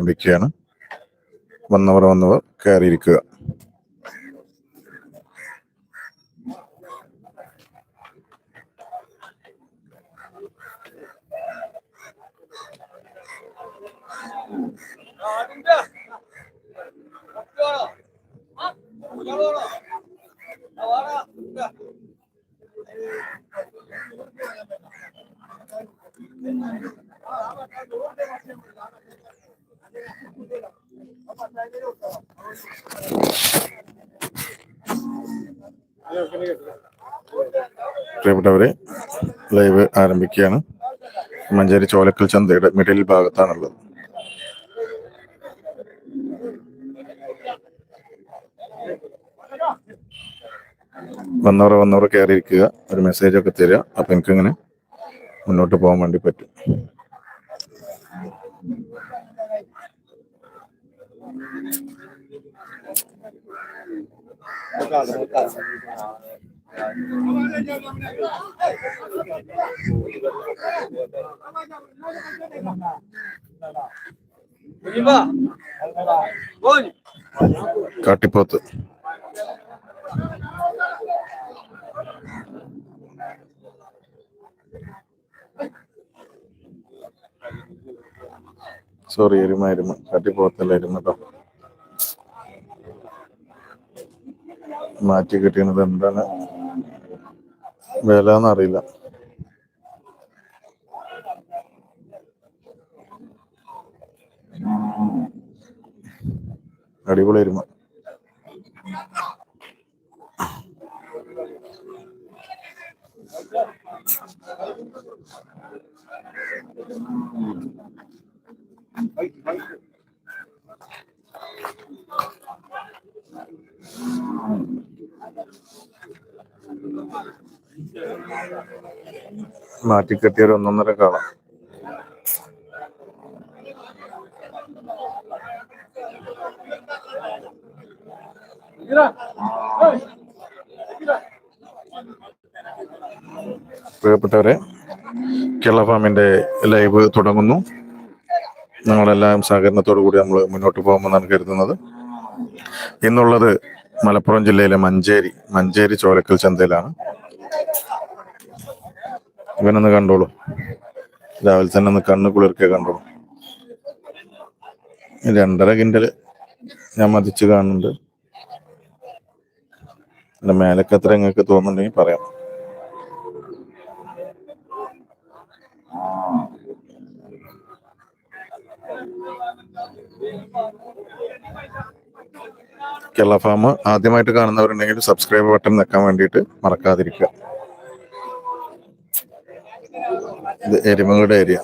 ആരംഭിക്കുകയാണ് വന്നവർ വന്നവർ കയറിയിരിക്കുക പ്രിയപ്പെട്ടവരെ ലൈവ് ആരംഭിക്കുകയാണ്. മഞ്ചേരി ചോലക്കൽ ചന്തയുടെ മിഡിൽ ഭാഗത്താണുള്ളത്. വന്നവർ വന്നവർ കയറിയിരിക്കുക. ഒരു മെസ്സേജ് ഒക്കെ തരിക. അപ്പൊ എനിക്കിങ്ങനെ മുന്നോട്ട് പോകാൻ വേണ്ടി പറ്റും. കാട്ടിപ്പോത്ത്. സോറി എരുമ എരുമ. കാട്ടിപ്പോത്തല്ല എരുമ കേട്ടോ മാറ്റി കിട്ടിയത് എന്താണ്? വില എന്നറിയില്ല. അടിപൊളി എരുമ. മാറ്റിക്കെട്ടിയ ഒരു ഒന്നൊന്നര കാണാം. പ്രിയപ്പെട്ടവരെ കേരള ഫാമിന്റെ ലൈവ് തുടങ്ങുന്നു. ഞങ്ങളെല്ലാം സഹകരണത്തോടു കൂടി നമ്മൾ മുന്നോട്ട് പോകുമെന്നാണ് കരുതുന്നത്. ഇന്നുള്ളത് മലപ്പുറം ജില്ലയിലെ മഞ്ചേരി മഞ്ചേരി ചോലക്കൽ ചന്തയിലാണ്. ഇവനൊന്ന് കണ്ടോളൂ. രാവിലെ തന്നെ ഒന്ന് കണ്ണ് കുളിർക്കെ കണ്ടോളൂ. രണ്ടര കിൻഡൽ ഞാൻ മതിച്ച് കാണുന്നുണ്ട്. എന്റെ മേലക്ക് എത്ര നിങ്ങൾക്ക് തോന്നുന്നുണ്ടെങ്കിൽ പറയാം. കേരള ഫാം ആദ്യമായിട്ട് കാണുന്നവരുണ്ടെങ്കിൽ സബ്സ്ക്രൈബ് ബട്ടൺ നിൽക്കാൻ വേണ്ടിയിട്ട് മറക്കാതിരിക്കുക. ഇത് എരുമകളുടെ ഏരിയ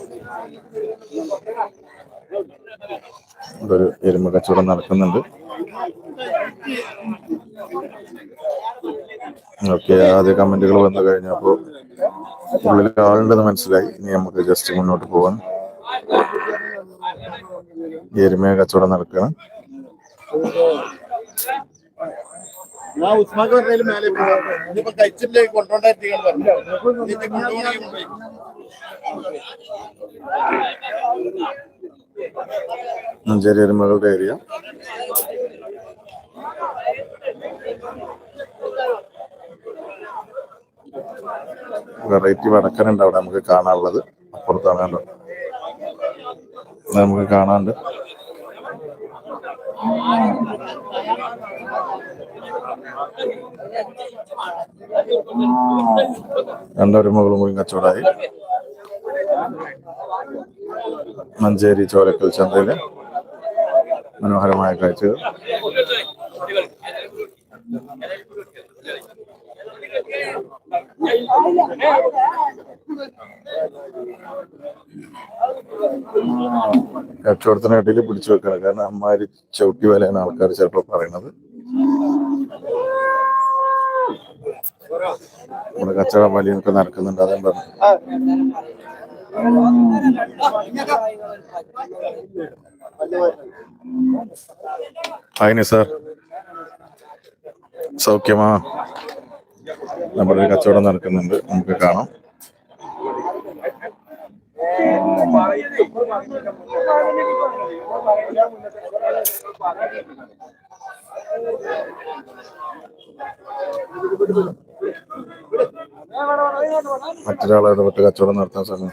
ഇതൊരു എരുമ കച്ചവടം നടക്കുന്നുണ്ട്. ഓക്കെ ആദ്യ കമന്റുകൾ വന്നു കഴിഞ്ഞപ്പോ ഉള്ളിൽ ആളുണ്ടെന്ന് മനസ്സിലായി. ഇനി നമുക്ക് ജസ്റ്റ് മുന്നോട്ട് പോവാൻ എരുമ കച്ചവടം നടക്കണം. ഞാൻ ഉസ്മാക്ക് പറഞ്ഞതിൽ മേലെ. ഇനിയിപ്പോ കഴിച്ചിട്ടില്ലേ കൊണ്ടോണ്ടായിരിക്കും പറഞ്ഞു കൊണ്ടുപോകണമെങ്കിൽ പോയി. മഞ്ചേരി എരുമകളുടെ ഏരിയ വെറൈറ്റി വടക്കനുണ്ട് അവിടെ നമുക്ക് കാണാനുള്ളത് അപ്പുറത്താണ് നമുക്ക് കാണാണ്ട് രണ്ടൊരുമകളും കൂടി കച്ചവടമായി. മഞ്ചേരി ചോലക്കൽ ചന്തയിലെ മനോഹരമായ കാഴ്ചകൾ. കച്ചവടത്തിനിടയിൽ പിടിച്ചു വെക്കണം. കാരണം അമ്മാരി ചവിട്ടി വലയാണ് ആൾക്കാർ ചിലപ്പോൾ പറയണത്. നമ്മുടെ കച്ചവടം വലിയൊക്കെ നടക്കുന്നുണ്ട് അതേ പറഞ്ഞു. ഹായ് സാർ സൗഖ്യമാ? നമ്മുടെ ഒരു കച്ചവടം നടക്കുന്നുണ്ട്. നമുക്ക് കാണാം. മറ്റൊരാളെ ഇടപെട്ട് കച്ചവടം നടത്താൻ സമയം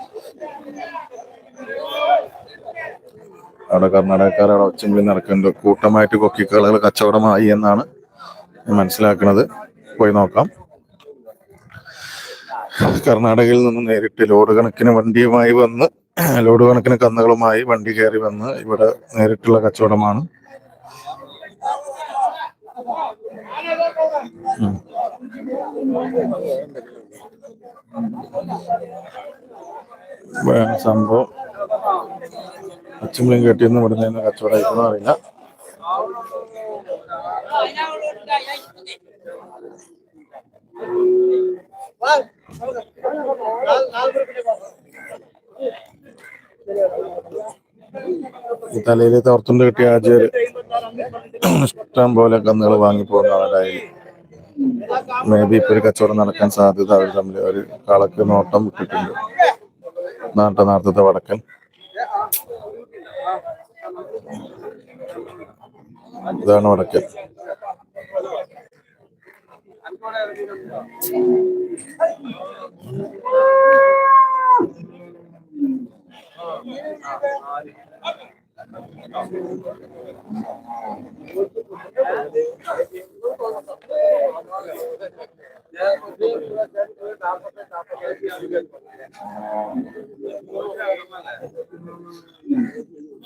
അവിടെ കർണാടകക്കാർ അവിടെ ഒച്ചമ്പിളി നടക്കുന്നുണ്ട് കൂട്ടമായിട്ട് കൊക്കിക്കളകൾ കച്ചവടമായി എന്നാണ് മനസ്സിലാക്കുന്നത്. പോയി നോക്കാം. കർണാടകയിൽ നിന്ന് നേരിട്ട് ലോഡ് കണക്കിന് വണ്ടിയുമായി വന്ന് ലോഡ് കണക്കിന് കന്നുകളുമായി വണ്ടി കയറി വന്ന് ഇവിടെ നേരിട്ടുള്ള കച്ചവടമാണ്. സംഭവം. അച്ചുമ്പളിയും കെട്ടിയെന്ന് ഇവിടുന്ന് നിന്ന് കച്ചവടം ആയിക്കണോ അറിയില്ല. തലയിൽ തോർത്തുണ്ട് കിട്ടിയ ആചാര് ഇഷ്ടം പോലെ കന്നുകൾ വാങ്ങി പോകുന്ന ആളായി മേ ബി ഇപ്പൊ ഒരു കച്ചവടം നടക്കാൻ സാധ്യത അവർ തമ്മിൽ ഒരു കളക്ക് നോട്ടം വിട്ടിട്ടുണ്ട് നാട്ട നാർത്തത്തെ വടക്കൻ. ഇതാണ് വടക്കൻ.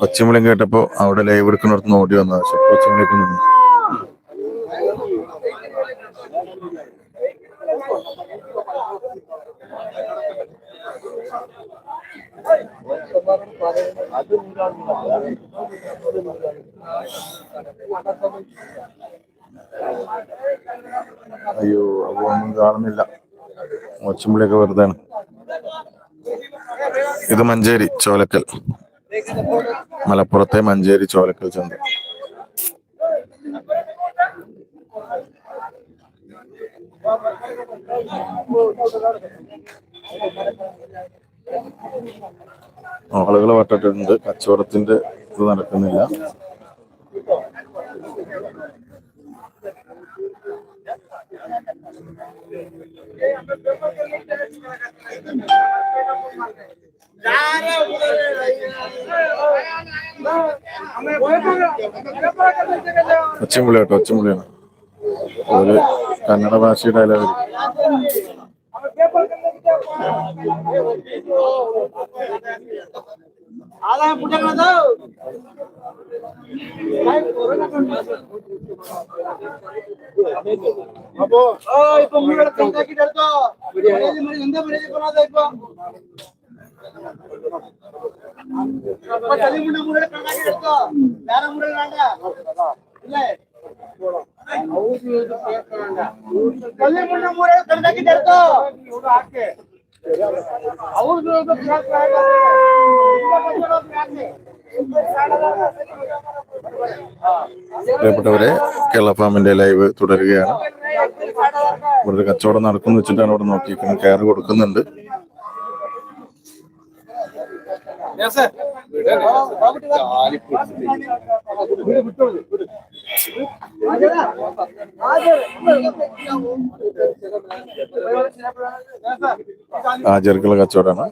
ഒച്ചമ്പളിയും കേട്ടപ്പോ അവിടെ ലൈവ് എടുക്കുന്നിടത്ത് ഓടി വന്നത്. പക്ഷെ നിന്നു അയ്യോ അപ്പൊ ഒന്നും കാണുന്നില്ല. ഒച്ചമ്പളിയൊക്കെ വെറുതെ ഇത് മഞ്ചേരി ചോലക്കൽ. മലപ്പുറത്തെ മഞ്ചേരി ചോലക്കൽ ചന്ത. ആളുകൾ വട്ടിട്ടുണ്ട്. കച്ചവടത്തിന്റെ ഇത് നടക്കുന്നില്ല. ഒച്ചമ്പുളി കേട്ടോ ഒച്ചമ്പുളിയാണ് ഒരു കന്നഡ ഭാഷയുടെ ഡയലോഗ് ఆదాయం పుట్టకూడదు అబ్బో ఇప్పుడు మూడు కంటాకి డర్తో మరి ఎంత మరేది కొనాదా ఇప్పుడు తల్లి ముందు మూడు కంటాకి డర్తో వేరే మూడు రాండా ఇల్లే ಮೂರು ನಾಂಡ ಇಲ್ಲ ತಲೆ ಮುಂಡ ಮೂರು ಕಂಟಾಕಿ ಡರ್ಕೋ ಹೌದು പ്രിയപ്പെട്ടവരെ കേരള ഫാമിന്റെ ലൈവ് തുടരുകയാണ് ഇവിടെ ഒരു കച്ചവടം നടക്കുന്നു വെച്ചിട്ടാണ് ഇവിടെ നോക്കിയിരിക്കുന്നത് കയറ് കൊടുക്കുന്നുണ്ട് ആചാർക്കുള്ള കച്ചവടമാണ്.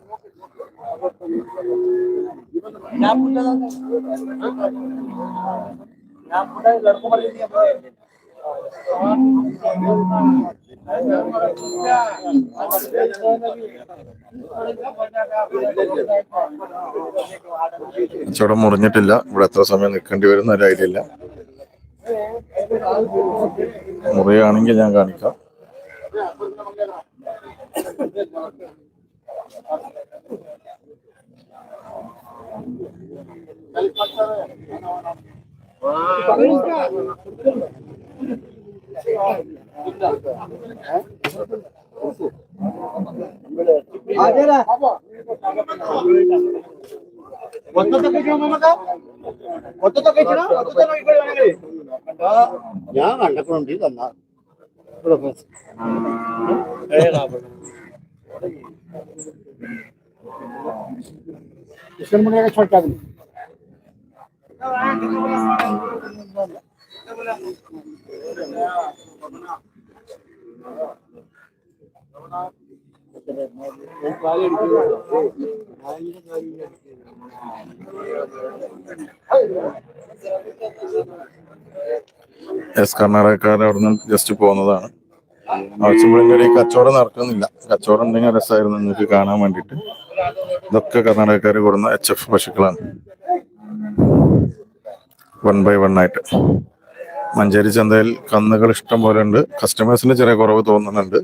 കച്ചവടം മുറിഞ്ഞിട്ടില്ല. ഇവിടെ എത്ര സമയം നിൽക്കേണ്ടി വരും ഒരു ഐഡിയ ഇല്ല. മുറിയാണെങ്കിൽ ഞാൻ കാണിക്കാം. ഞാൻ കണ്ടപ്പോഴുണ്ട് തന്നാ കൃഷ്ണമണിയൊക്കെ ചോദിച്ചാൽ എസ് കർണാടകക്കാർ അവിടെ നിന്ന് ജസ്റ്റ് പോകുന്നതാണ് ആവശ്യമുള്ള കച്ചവടം നടക്കുന്നില്ല. കച്ചവടം ഉണ്ടെങ്കിൽ രസമായിരുന്നു നിങ്ങൾക്ക് കാണാൻ വേണ്ടിയിട്ട്. ഇതൊക്കെ കർണാടകക്കാർ കൊടുന്ന എച്ച് എഫ് പശുക്കളാണ്. വൺ ബൈ വൺ ആയിട്ട്. മഞ്ചേരി ചന്തയിൽ കന്നുകൾ ഇഷ്ടം പോലെ ഉണ്ട്. കസ്റ്റമേഴ്സിന് ചെറിയ കുറവ് തോന്നുന്നുണ്ട്.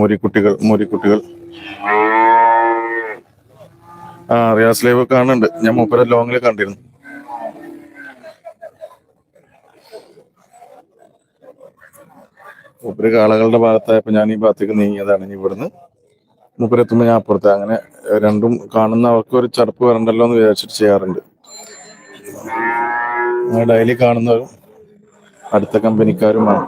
മൂരിക്കുട്ടികൾ മൂരിക്കുട്ടികൾ. ആ റിയാസ് ലൈവ് കാണുന്നുണ്ട്. ഞാൻ മൂപ്പര ലോങ്ങിൽ കണ്ടിരുന്നു. മൂപ്പര് കാളകളുടെ ഭാഗത്തായപ്പോ ഞാൻ ഈ ഭാഗത്തേക്ക് നീങ്ങിയതാണ്. ഇനി ഇവിടുന്ന് മൂപ്പരെത്തുമ്പോൾ ഞാൻ അപ്പുറത്തെ. അങ്ങനെ രണ്ടും കാണുന്ന അവർക്ക് ഒരു ചടപ്പ് വരണ്ടല്ലോ എന്ന് വിചാരിച്ചിട്ട് ചെയ്യാറുണ്ട്. ഡെയിലി കാണുന്നവരും അടുത്ത കമ്പനിക്കാരുമാണ്.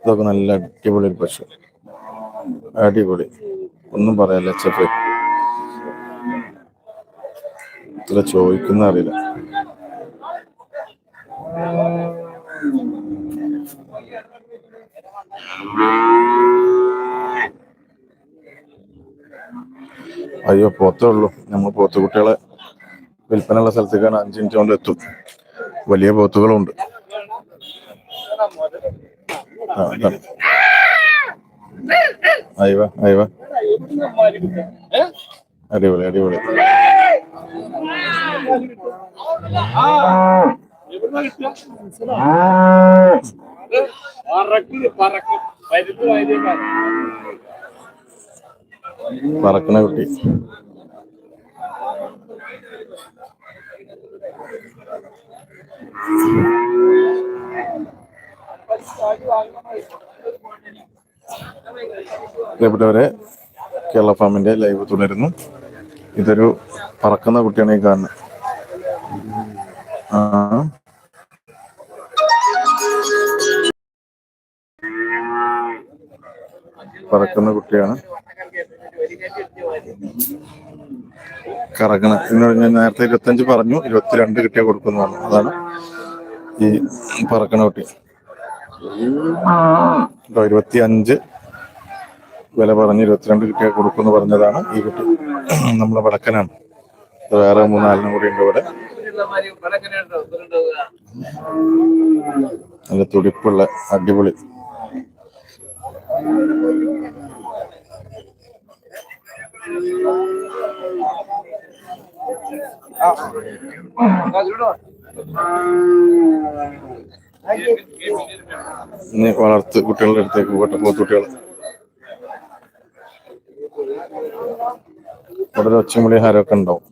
ഇതൊക്കെ നല്ല അടിപൊളി ഒരു പശു. അടിപൊളി. ഒന്നും പറയാല്ല ചെഫ് ഇത്ര ചോദിക്കുന്ന അറിയില്ല. അയ്യോ പോത്തേ ഉള്ളൂ. നമ്മൾ പോത്തുകുട്ടികളെ വിൽപ്പനയുള്ള സ്ഥലത്തേക്കാണ് അഞ്ച് മിനിറ്റ് കൊണ്ട് എത്തും. വലിയ പോത്തുകളുണ്ട്. ആ. അടിപൊളി അടിപൊളി. പറക്കണ കുട്ടി. പ്രിയപ്പെട്ടവരെ കേരള ഫാമിന്റെ ലൈവ് തുടരുന്നു. ഇതൊരു പറക്കുന്ന കുട്ടിയാണ് ഈ കാണുന്നത് പറക്കുന്ന കുട്ടിയാണ്. കറങ്ങണ എന്നോട് ഞാൻ നേരത്തെ ഇരുപത്തഞ്ച് പറഞ്ഞു ഇരുപത്തിരണ്ട് കിട്ടിയാ കൊടുക്കുന്നു അതാണ് ഈ പറക്കണ കുട്ടി. കേട്ടോ ഇരുപത്തി അഞ്ച് വില പറഞ്ഞ് ഇരുപത്തിരണ്ട് രൂപ കൊടുക്കുമെന്ന് പറഞ്ഞതാണ് ഈ കുട്ടി. നമ്മളെ വടക്കനാണ്. വേറെ മൂന്നാലിനും കൂടി ഉണ്ട് ഇവിടെ. നല്ല തുടിപ്പുള്ള അടിപൊളി. ഇനി വളർത്ത് കുട്ടികളുടെ അടുത്തേക്ക് പോട്ടെ പോത്തുകുട്ടികൾ ഇവിടെ ഒച്ചമുളി ഹാരമൊക്കെ ഉണ്ടാവും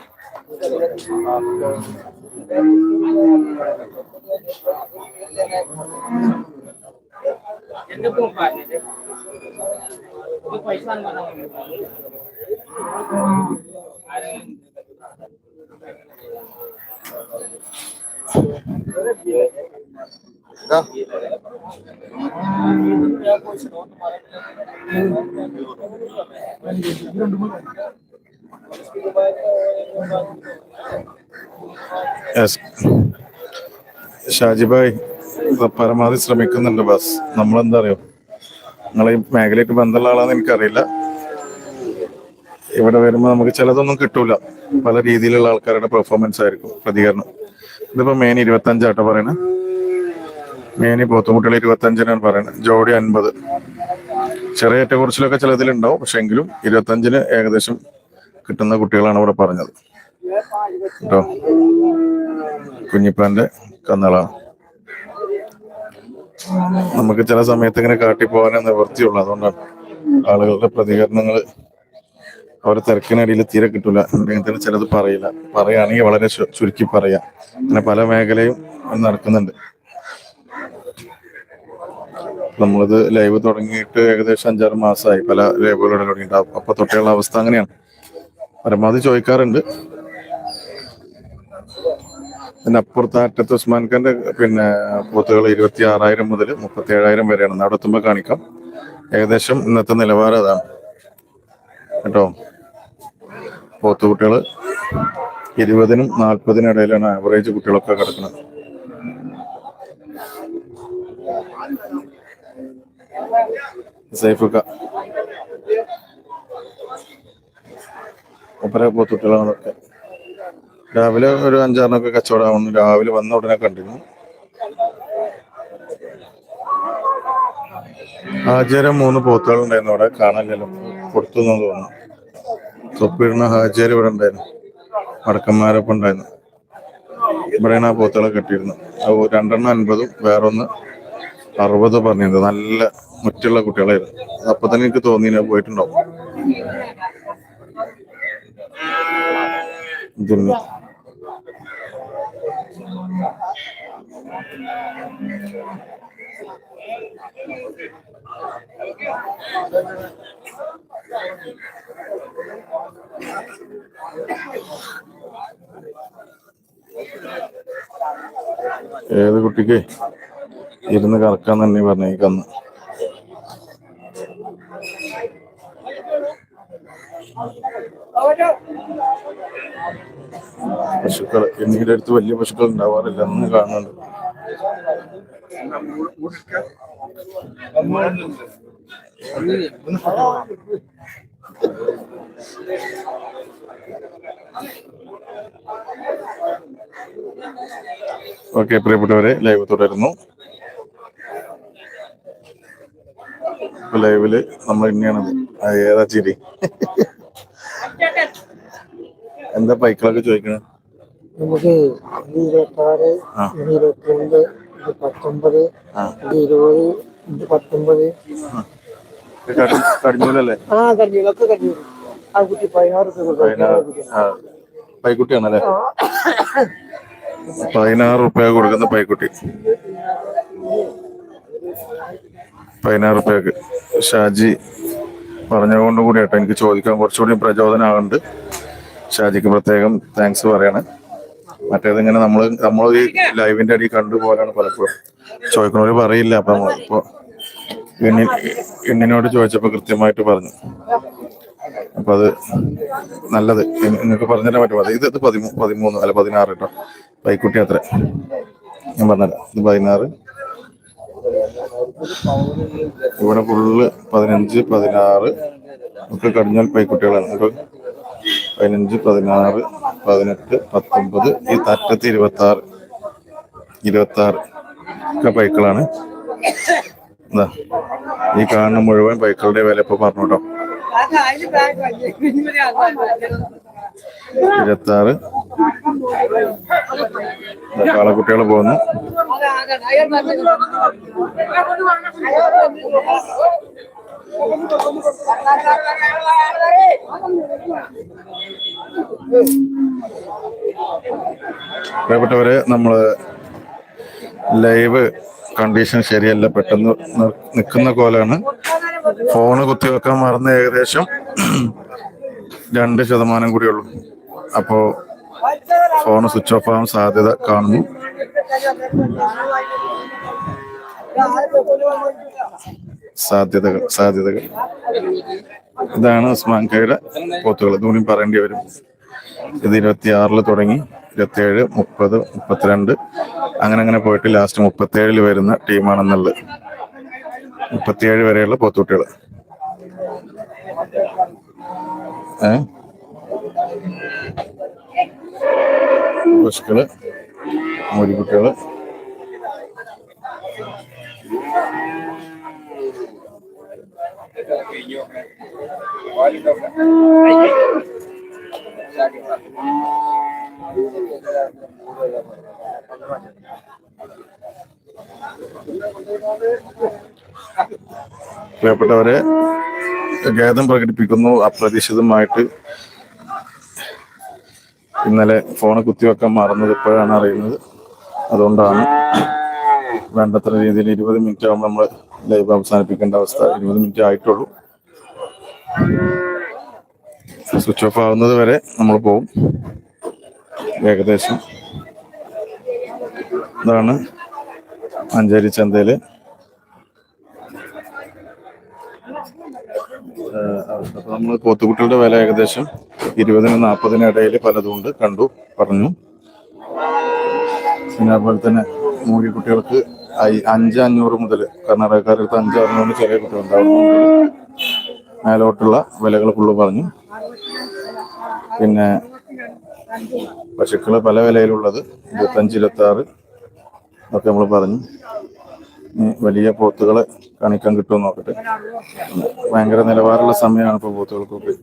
Yes. ഷാജിബായ് പരമാവധി ശ്രമിക്കുന്നുണ്ട് ബസ് നമ്മളെന്താ അറിയോ നിങ്ങളെ മേഖലയ്ക്ക് ബന്ധമുള്ള ആളാന്ന് എനിക്കറിയില്ല. ഇവിടെ വരുമ്പോൾ നമുക്ക് ചിലതൊന്നും കിട്ടൂല. പല രീതിയിലുള്ള ആൾക്കാരുടെ പെർഫോമൻസ് ആയിരിക്കും പ്രതികരണം. ഇതിപ്പോ മെയിൻ ഇരുപത്തി അഞ്ചാട്ടോ പറയണേ. മെയിൻ പോത്തുമുട്ടികൾ ഇരുപത്തി അഞ്ചിനാണ് പറയുന്നത്. ജോഡി അൻപത്. ചെറിയ ഏറ്റക്കുറിച്ചിലൊക്കെ ചിലതിലുണ്ടാവും. പക്ഷെ എങ്കിലും ഇരുപത്തി അഞ്ചിന് ഏകദേശം കിട്ടുന്ന കുട്ടികളാണ് ഇവിടെ പറഞ്ഞത്. കേട്ടോ? കുഞ്ഞിപ്പാന്റെ കന്നള. നമുക്ക് ചില സമയത്ത് ഇങ്ങനെ കാട്ടി പോകാനേ നിവൃത്തിയുള്ളൂ. അതുകൊണ്ടാണ് ആളുകളുടെ പ്രതികരണങ്ങൾ അവരെ തിരക്കിനടിയിൽ തീരെ കിട്ടൂല. എന്തെങ്കിലും ചിലത് പറയില്ല. പറയുകയാണെങ്കിൽ വളരെ ചുരുക്കി പറയാം. അങ്ങനെ പല മേഖലയും നടക്കുന്നുണ്ട്. നമ്മളിത് ലൈവ് തുടങ്ങിയിട്ട് ഏകദേശം അഞ്ചാറ് മാസമായി. പല ലൈവുകളുടെ തുടങ്ങിയിട്ട്. അപ്പൊ- തൊട്ടുള്ള അവസ്ഥ അങ്ങനെയാണ്. പരമാവധി ചോദിക്കാറുണ്ട്. പിന്നെ അപ്പുറത്തെ അറ്റത്ത് ഉസ്മാൻ ഖാന്റെ പിന്നെ പോത്തുകൾ ഇരുപത്തി ആറായിരം മുതൽ മുപ്പത്തി ഏഴായിരം വരെയാണ്. അവിടെ എത്തുമ്പോൾ കാണിക്കാം. ഏകദേശം ഇന്നത്തെ നിലവാരം അതാണ്. കേട്ടോ? പോത്തുകുട്ടികൾ ഇരുപതിനും നാൽപ്പതിനും ഇടയിലാണ് ആവറേജ് കുട്ടികളൊക്കെ കിടക്കുന്നത്. സൈഫുക്ക ഒപ്പര രാവിലെ ഒരു അഞ്ചാറിനൊക്കെ കച്ചവടമാവുന്നു രാവിലെ വന്ന ഉടനെ കണ്ടിരുന്നു. ഹാജരം മൂന്ന് പോത്തുകൾ ഉണ്ടായിരുന്നു അവിടെ കാണാനില്ലല്ലോ. കൊടുത്തു എന്ന് തോന്നുന്നു. തൊപ്പിടുന്ന ഹാജർ ഇവിടെ ഉണ്ടായിരുന്നു. വടക്കന്മാരൊപ്പം ഉണ്ടായിരുന്നു. ഇവിടെയാണ് ആ പോത്തുകളെ കെട്ടിയിരുന്നത്. രണ്ടെണ്ണം അൻപതും വേറൊന്ന് അറുപത് പറഞ്ഞിരുന്നത്. നല്ല മുറ്റുള്ള കുട്ടികളായിരുന്നു അപ്പൊ തന്നെ എനിക്ക് തോന്നി പോയിട്ടുണ്ടാവും. ഏത് കുട്ടിക്ക് ഇരുന്ന് കറക്കാൻ തന്നെ പറഞ്ഞേക്കന്ന്. പശുക്കൾ എന്നിയുടെ അടുത്ത് വലിയ പശുക്കൾ ഉണ്ടാവാറില്ല എന്ന് കാണുന്നുണ്ട്. ഓക്കെ പ്രിയപ്പെട്ടവരെ ലൈവ് തുടരുന്നു. ലൈവിൽ നമ്മൾ ഇനിയാണത് ഏതാ ചിരി? എന്താ പൈക്കളൊക്കെ ചോദിക്കണേ? നമുക്ക് ഇരുപത്താറ് ഇരുപത്തിരണ്ട് പത്തൊമ്പത് ഇരുപത് പത്തൊമ്പത് കടിഞ്ഞൂലല്ലേ? ആ കഴിഞ്ഞു ഒക്കെ ആ കുട്ടി പതിനാറ് പൈക്കുട്ടിയാണല്ലേ? പതിനാറ് റുപ്യ കൊടുക്കുന്ന പൈക്കുട്ടി. പതിനാറ് റുപ്യക്ക് ഷാജി. പറഞ്ഞതുകൊണ്ട് കൂടി കേട്ടോ. എനിക്ക് ചോദിക്കാൻ കുറച്ചുകൂടി പ്രചോദനമാകുന്നുണ്ട് ഷാജിക്ക് പ്രത്യേകം താങ്ക്സ് പറയണേ. മറ്റേത് ഇങ്ങനെ നമ്മൾ നമ്മൾ ഈ ലൈവിന്റെ അടി കണ്ടുപോലാണ് പലപ്പോഴും. ചോദിക്കണവര് പറയില്ല. അപ്പൊ നമ്മളിപ്പോ എണ്ണി ചോദിച്ചപ്പോ കൃത്യമായിട്ട് പറഞ്ഞു. അപ്പൊ അത് നല്ലത്. നിങ്ങൾക്ക് പറഞ്ഞുതരാൻ പറ്റും ഇത് ഇത് പതിമൂ പതിമൂന്ന് അല്ല പതിനാറ് കേട്ടോ. പൈക്കുട്ടി അത്ര. ഞാൻ പറഞ്ഞുതരാം. ഇത് പതിനാറ്. ഇവിടെ ഫുള്ള് പതിനഞ്ച് പതിനാറ് ഒക്കെ കടിഞ്ഞാൽ പൈക്കുട്ടികളാണ്. കേട്ടോ പതിനഞ്ച് പതിനാറ് പതിനെട്ട് പത്തൊമ്പത് ഈ തറ്റത്ത് ഇരുപത്തി ആറ് ഇരുപത്തി ആറ് ഒക്കെ ബൈക്കുകളാണ്. എന്താ ഈ കാണുന്ന മുഴുവൻ പൈക്കളുടെ വില ഇപ്പൊ പറഞ്ഞു കേട്ടോ. ഇരുപത്തി ആറ് കാളക്കുട്ടികൾ പോകുന്നു. പ്രിയപ്പെട്ടവരെ നമ്മൾ ലൈവ് കണ്ടീഷൻ ശരിയല്ല പെട്ടെന്ന് നിൽക്കുന്ന കോലാണ്. ഫോണ് കുത്തിവെക്കാൻ മറന്ന് ഏകദേശം രണ്ട് ശതമാനം കൂടിയുള്ളൂ അപ്പോ ഫോൺ സ്വിച്ച് ഓഫ് ആവാൻ സാധ്യത കാണുന്നു. സാധ്യതകൾ സാധ്യതകൾ. ഇതാണ് ഉസ്മാൻ കയുടെ പോത്തുകൾ. ഇതുകൂടി പറയേണ്ടി വരും. ഇത് ഇരുപത്തി ആറിൽ തുടങ്ങി. ഇരുപത്തിയേഴ് മുപ്പത് മുപ്പത്തിരണ്ട്. അങ്ങനെ അങ്ങനെ പോയിട്ട് ലാസ്റ്റ് മുപ്പത്തിയേഴിൽ വരുന്ന ടീമാണെന്നുള്ളത്. മുപ്പത്തിയേഴ് വരെയുള്ള പോത്തുകുട്ടികൾ ഏ? പശുക്കൾ മൂരിക്കുട്ടികൾ. പ്രിയപ്പെട്ടവരെ ഖേദം പ്രകടിപ്പിക്കുന്നു. അപ്രതീക്ഷിതമായിട്ട് ഇന്നലെ ഫോണ് കുത്തിവെക്കാൻ മറന്നത് ഇപ്പോഴാണ് അറിയുന്നത്. അതുകൊണ്ടാണ് വേണ്ടത്ര രീതിയിൽ ഇരുപത് മിനിറ്റ് ആകുമ്പോൾ നമ്മൾ ലൈവ് അവസാനിപ്പിക്കേണ്ട അവസ്ഥ ഇരുപത് മിനിറ്റ് ആയിട്ടുള്ളൂ. സ്വിച്ച് ഓഫ് ആവുന്നത് വരെ നമ്മൾ പോവും. ഏകദേശം. ഇതാണ് മഞ്ചേരി ചന്തയിൽ അപ്പൊ നമ്മൾ പോത്തുകുട്ടികളുടെ വില ഏകദേശം ഇരുപതിന് നാൽപ്പതിന് ഇടയിൽ പലതും ഉണ്ട് കണ്ടു പറഞ്ഞു. പിന്നെ അതുപോലെ തന്നെ മൂരി കുട്ടികൾക്ക് അഞ്ച് മുതൽ കർണാടകക്കാരുടെ അഞ്ച് അറുന്നൂറ് ചെറിയ മുതൽ മേലോട്ടുള്ള വിലകൾ ഫുള്ള് പറഞ്ഞു. പിന്നെ പശുക്കൾ പല വിലയിലുള്ളത് ഇരുപത്തഞ്ച് ഇരുപത്തി ആറ് ഒക്കെ നമ്മൾ പറഞ്ഞു. വലിയ പോത്തുകൾ കാണിക്കാൻ കിട്ടുമെന്ന് നോക്കട്ടെ. ഭയങ്കര നിലവാരമുള്ള സമയമാണ് ഇപ്പൊ പോത്തുകൾക്കൊക്കെ.